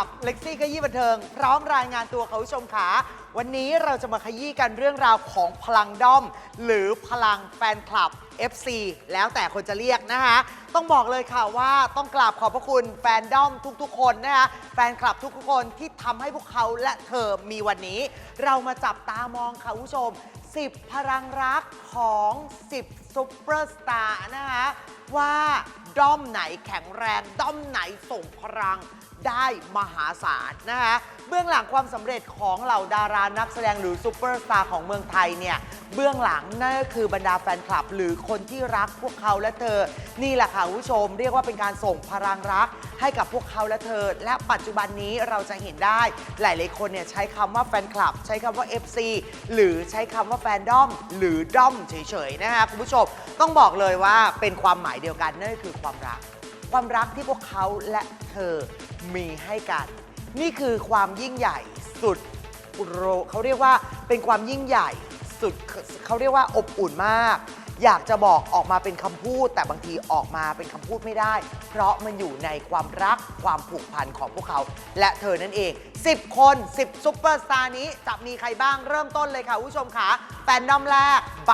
กับเล็กซี่ขยี้บันเทิง พร้อมรายงานตัวคุณผู้ชมขา วันนี้เราจะมาขยี้กันเรื่องราวของพลังด้อม หรือพลังแฟนคลับ FC แล้วแต่คนจะเรียกนะคะ ต้องบอกเลยค่ะว่าต้องกราบขอบพระคุณแฟนด้อมทุกๆ คนนะคะแฟนคลับทุกๆคนที่ทำให้พวกเขาและเธอมีวันนี้ เรามาจับตามองค่ะคุณผู้ชม 10 พลังรักของ 10ซุปเปอร์สตาร์นะคะว่าด้อมไหนแข็งแรงด้อมไหนส่งพลัง ได้มหาศาลนะคะเบื้องหลังความสำเร็จของเหล่าดารานักแสดงหรือซูเปอร์สตาร์ของเมืองไทยเนี่ยเบื้องหลังนั่นก็คือบรรดาแฟนคลับ หรือคนที่รักพวกเขาและเธอ นี่แหละค่ะคุณผู้ชม เรียกว่าเป็นการส่งพลังรัก ให้กับพวกเขาและเธอ และปัจจุบันนี้เราจะเห็นได้หลายๆคนเนี่ยใช้คำว่าแฟนคลับ ใช้คำว่า FC หรือใช้คำว่าแฟนด้อม หรือด้อมเฉยๆนะคะคุณผู้ชมต้องบอกเลยว่าเป็นความหมายเดียวกันนั่นก็คือความรัก ความรักที่พวกเขาและเธอมีให้กัน นี่คือความยิ่งใหญ่สุดโรเขาเรียกว่าเป็นความยิ่งใหญ่สุดเขาเรียกว่าอบอุ่นมาก อยากจะบอกออกมาเป็นคำพูด แต่บางทีออกมาเป็นคำพูดไม่ได้ เพราะมันอยู่ในความรักความผูกพันของพวกเขา และเธอนั่นเอง 10 คน 10ซุปเปอร์สตาร์นี้จะมีใครบ้างเริ่มต้นเลยค่ะคุณผู้ชมค่ะแฟนดอมแรกไบ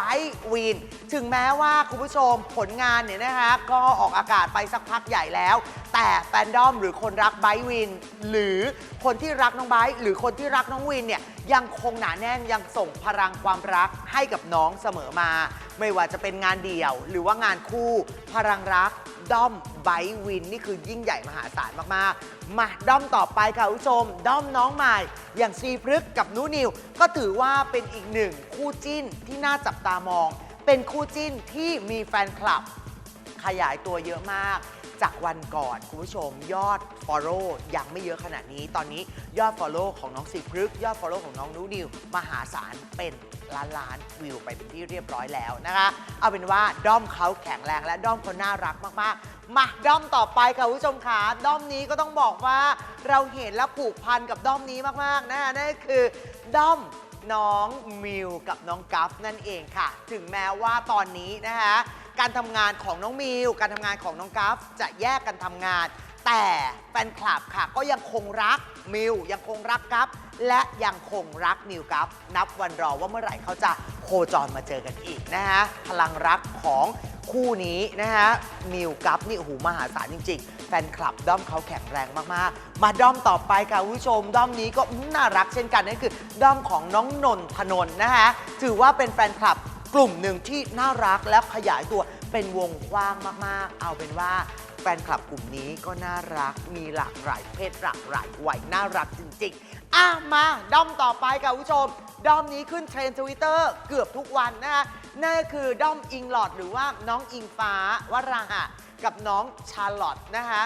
วินถึงแม้ว่าคุณผู้ชมผลงานเนี่ยนะคะก็ออกอากาศไปสักพักใหญ่แล้ว แต่แฟนดอมหรือคนรักไบวิน หรือคนที่รักน้องไบร์หรือคนที่รักน้องวินเนี่ยยังคงหนาแน่นยังส่งพลังความรักให้กับน้องเสมอมา ไม่ว่าจะเป็นงานเดี่ยว หรือว่างานคู่พลังรักด้อมไบร์วิน นี่คือยิ่งใหญ่มหาศาลมาก มาด้อมต่อไปค่ะคุณผู้ชม ด้อมน้องใหม่ อย่างซีพฤกษ์กับนูนิว ก็ถือว่าเป็นอีกหนึ่งคู่จิ้นที่น่าจับตามอง เป็นคู่จิ้นที่มีแฟนคลับ ขยายตัวเยอะมาก จากวันก่อนคุณผู้ชม ยอด Follow ยังไม่เยอะขนาดนี้ ตอนนี้ยอด Follow ของน้องสีพฤกษ์ยอด Follow ของน้องนูนิวมหาศาลเป็นล้านล้านวิวไปเป็นที่เรียบร้อยแล้วนะคะ เอาเป็นว่าด้อมเขาแข็งแรงและด้อมเขาน่ารักมากๆ มาด้อมต่อไปค่ะคุณผู้ชมขาด้อมนี้ก็ต้องบอกว่าเราเห็นและผูกพันกับด้อมนี้มากๆนะคะนั่นคือด้อมน้องมิวกับน้องกัฟนั่นเองค่ะ ถึงแม้ว่าตอนนี้นะคะ การทำงานของน้องมิว การทำงานของน้องกัฟจะแยกกันทำงาน แต่แฟนคลับค่ะ ก็ยังคงรักมิว ยังคงรักกัฟและยังคงรักมิวกัฟนับวันรอว่าเมื่อไหร่เขาจะโคจรมาเจอกันอีกนะคะพลังรักของคู่นี้นะคะมิวกัฟนี่โอ้โหมหาศาลจริง ๆ แฟนคลับด้อมเขาแข็งแรงมากๆ มาด้อมต่อไปค่ะคุณผู้ชม ด้อมนี้ก็น่ารักเช่นกันนั่นคือ ด้อมของน้องนนทนนท์นะคะถือว่าเป็นแฟนคลับ กลุ่มหนึ่งที่น่ารักและขยายตัวเป็นวงกว้างมากๆ เอาเป็นว่าแฟนคลับกลุ่มนี้ก็น่ารักมีหลากหลายเพศหลากหลายวัยน่ารักจริงๆอะมาด้อมต่อไปค่ะคุณผู้ชมด้อมนี้ขึ้นเทรนด์ทวิตเตอร์เกือบทุกวันนะคะนั่นก็คือด้อมอิงหลอดหรือว่าน้องอิงฟ้าวราหะกับน้องชาร์ลอตนะคะ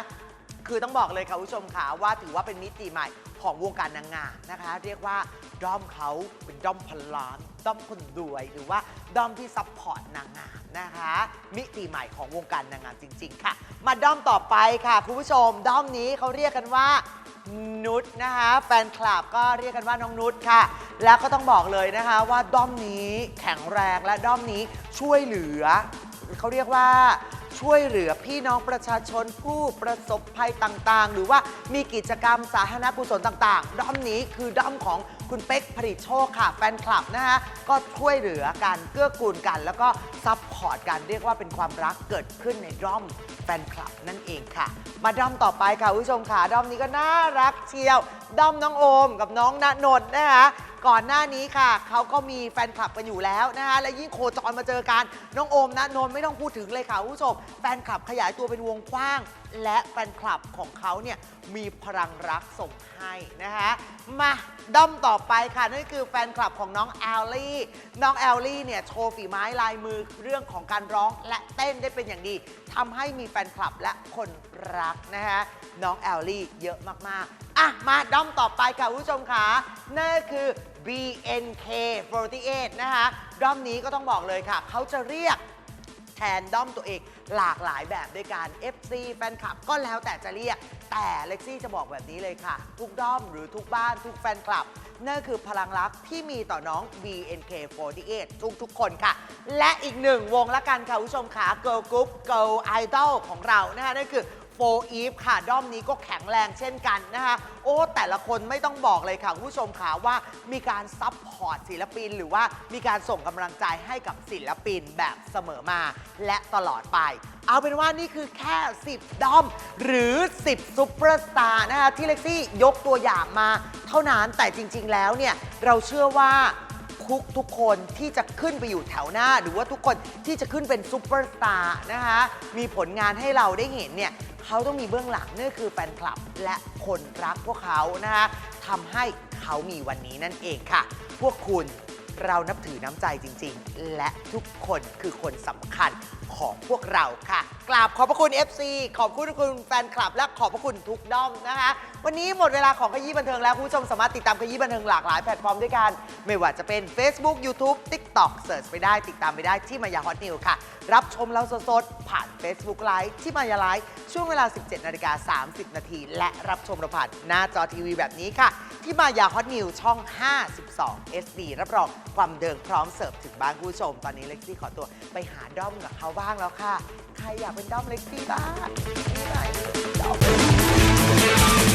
คือต้องบอกเลยค่ะคุณผู้ชมค่ะว่าถือว่าเป็นมิติใหม่ของวงการนางงามนะคะ เรียกว่าด้อมเขาเป็นด้อมพันล้านด้อมคนรวย หรือว่าด้อมที่ซัพพอร์ตนางงามนะคะ มิติใหม่ของวงการนางงามจริง ๆ ค่ะ มาด้อมต่อไปค่ะคุณผู้ชมด้อมนี้เขาเรียกกันว่านุชนะคะแฟนคลับก็เรียกกันว่าน้องนุชค่ะ แล้วก็ต้องบอกเลยนะคะว่าด้อมนี้แข็งแรงและด้อมนี้ช่วยเหลือเขาเรียกว่า ช่วยเหลือพี่น้องประชาชนผู้ประสบภัยต่างๆ หรือว่ามีกิจกรรมสาธารณกุศลต่างๆ ด้อมนี้คือด้อมของคุณเป๊กผลิตโชคค่ะ แฟนคลับนะคะก็ช่วยเหลือกันเกื้อกูลกัน แล้วก็ซัพพอร์ตกันเรียกว่าเป็นความรักเกิดขึ้นในด้อมแฟนคลับนั่นเองค่ะ มาด้อมต่อไปค่ะคุณผู้ชมค่ะด้อมนี้ก็น่ารักเชียวด้อมน้องโอมกับน้องณนนท์นะคะ ก่อนหน้านี้ค่ะ เขาก็มีแฟนคลับกันอยู่แล้วนะคะ และยิ่งโคจรมาเจอกัน น้องโอมนะนนท์ไม่ต้องพูดถึงเลยค่ะคุณผู้ชม แฟนคลับขยายตัวเป็นวงกว้าง และแฟนคลับของเขาเนี่ยมีพลังรักส่งให้นะคะ มาด้อมต่อไปค่ะ นั่นคือแฟนคลับของน้องแอลลี่ น้องแอลลี่เนี่ยโชว์ฝีไม้ลายมือเรื่องของการร้องและเต้นได้เป็นอย่างดีทำให้มีแฟนคลับและคนรักนะคะน้องแอลลี่เยอะมากๆ อะ มาด้อมต่อไปค่ะคุณผู้ชมค่ะนั่นคือ BNK48 นะคะด้อมนี้ก็ต้องบอกเลยค่ะ เขาจะเรียกแทนด้อมตัวเองหลากหลายแบบด้วยการ FC แฟนคลับก็แล้วแต่จะเรียก แต่เล็กซี่จะบอกแบบนี้เลยค่ะ ทุกด้อมหรือทุกบ้านทุกแฟนคลับนั่นคือพลังรักที่มีต่อน้อง BNK48 ทุกๆคนค่ะ และอีกหนึ่งวงละกันค่ะคุณผู้ชมค่ะ Girl Group Girl Idol ของเรานะคะนั่นคือ โฟอีฟค่ะ ด้อมนี้ก็แข็งแรงเช่นกันนะคะ โอ้ แต่ละคนไม่ต้องบอกเลยค่ะคุณผู้ชมค่ะว่ามีการซัพพอร์ตศิลปิน หรือว่ามีการส่งกำลังใจให้กับศิลปินแบบเสมอมา และตลอดไป เอาเป็นว่านี่คือแค่ 10 ด้อม หรือ 10ซุปเปอร์สตาร์นะคะที่เล็กซี่ยกตัวอย่างมา เท่านั้นแต่จริง ๆ แล้วเนี่ยเราเชื่อว่า ทุกทุกคนที่จะขึ้นไปอยู่แถวหน้า หรือว่าทุกคนที่จะขึ้นเป็นซูเปอร์สตาร์นะคะมีผลงานให้เราได้เห็นเนี่ยเขาต้องมีเบื้องหลังนั่นคือแฟนคลับและคนรักพวกเขานะคะทำให้เขามีวันนี้นั่นเองค่ะ พวกคุณ เรานับถือน้ำใจจริง ๆ และทุกคนคือคนสำคัญของพวกเราค่ะ กราบขอบพระคุณ FC ขอบคุณคุณแฟนคลับ และขอบพระคุณทุกด้อมนะคะ วันนี้หมดเวลาของขยี้บันเทิงแล้วคุณผู้ชมสามารถติดตามขยี้บันเทิงหลากหลายแพลตฟอร์มด้วยกัน ไม่ว่าจะเป็น Facebook YouTube TikTok เสิร์ชไปได้ติดตามไปได้ที่มายาฮอตนิวค่ะ รับชมเราสดๆ ผ่าน Facebook Live ที่มายาไลฟ์ช่วงเวลา 17นาฬิกา30 นาที และรับชมเราผ่านหน้าจอทีวีแบบนี้ค่ะ ที่มายาฮอตนิวช่อง 52 SD รับรองความเดิงพร้อมเสิร์ฟถึงบ้านผู้ชม ตอนนี้เล็กซี่ขอตัวไปหาด้อมกับเขาบ้างแล้วค่ะ ใครอยากเป็นด้อมเล็กซี่บ้างไหนด้อม